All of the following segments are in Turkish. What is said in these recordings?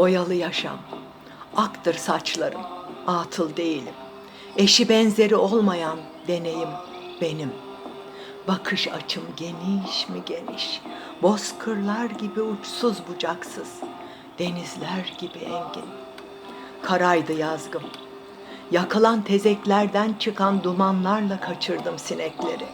Boyalı yaşam, aktır saçlarım, atıl değilim. Eşi benzeri olmayan deneyim benim. Bakış açım geniş mi geniş, bozkırlar gibi uçsuz bucaksız, denizler gibi engin. Karaydı yazgım, yakılan tezeklerden çıkan dumanlarla kaçırdım sinekleri.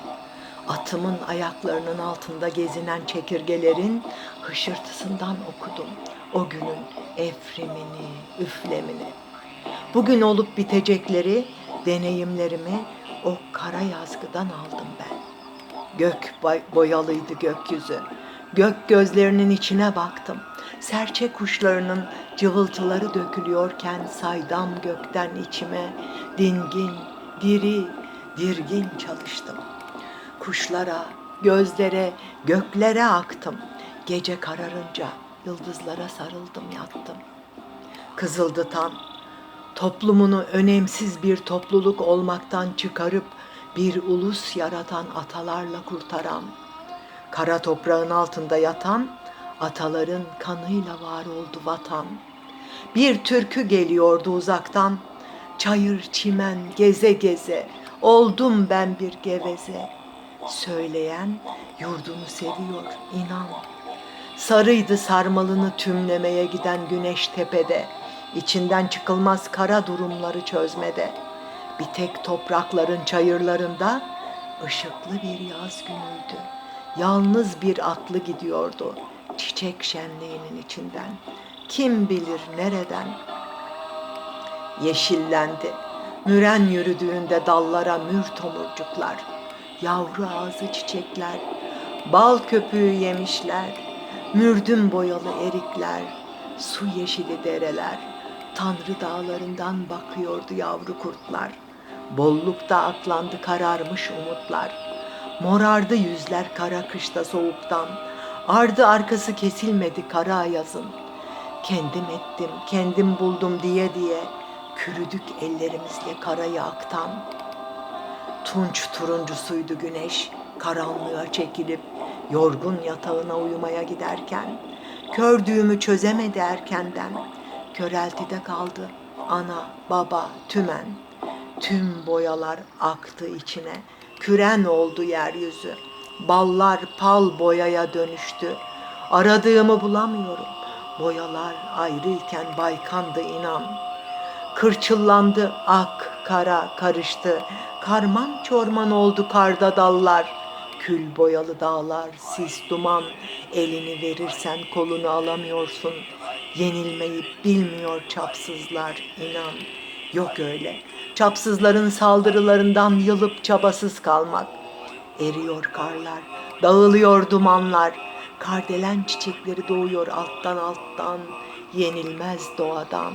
Atımın ayaklarının altında gezinen çekirgelerin hışırtısından okudum o günün efrimini, üflemini. Bugün olup bitecekleri, deneyimlerimi o kara yazgıdan aldım ben. Gök boyalıydı gökyüzü. Gök gözlerinin içine baktım. Serçe kuşlarının cıvıltıları dökülüyorken saydam gökten içime dingin, diri, dirgin çalıştım. Kuşlara, gözlere, göklere aktım. Gece kararınca yıldızlara sarıldım yattım. Kızıldı tam. Toplumunu önemsiz bir topluluk olmaktan çıkarıp bir ulus yaratan atalarla kurtaran, kara toprağın altında yatan ataların kanıyla var oldu vatan. Bir türkü geliyordu uzaktan, çayır çimen geze geze, oldum ben bir geveze. Söyleyen yurdunu seviyor inan. Sarıydı sarmalını tümlemeye giden güneş tepede. İçinden çıkılmaz kara durumları çözmede. Bir tek toprakların çayırlarında ışıklı bir yaz günüydü. Yalnız bir atlı gidiyordu çiçek şenliğinin içinden. Kim bilir nereden yeşillendi. Müren yürüdüğünde dallara mür tomurcuklar, yavru ağzı çiçekler, bal köpüğü yemişler, mürdüm boyalı erikler, su yeşili dereler, tanrı dağlarından bakıyordu yavru kurtlar. Bollukta aklandı kararmış umutlar. Morardı yüzler kara kışta soğuktan. Ardı arkası kesilmedi kara yazın. Kendim ettim, kendim buldum diye diye kürüdük ellerimizle karayı aktan. Tunç turuncusuydu güneş, karanlığa çekilip yorgun yatağına uyumaya giderken. Kördüğümü çözemedi erkenden, köreltide kaldı ana, baba, tümen. Tüm boyalar aktı içine, küren oldu yeryüzü. Ballar pal boyaya dönüştü. Aradığımı bulamıyorum. Boyalar ayrıyken baykandı inan. Kırçıllandı ak, kara karıştı. Karman çorman oldu karda dallar. Kül boyalı dağlar, sis duman. Elini verirsen kolunu alamıyorsun. Yenilmeyi bilmiyor çapsızlar inan. Yok öyle. Çapsızların saldırılarından yılıp çabasız kalmak. Eriyor karlar, dağılıyor dumanlar. Kardelen çiçekleri doğuyor alttan alttan. Yenilmez doğadan.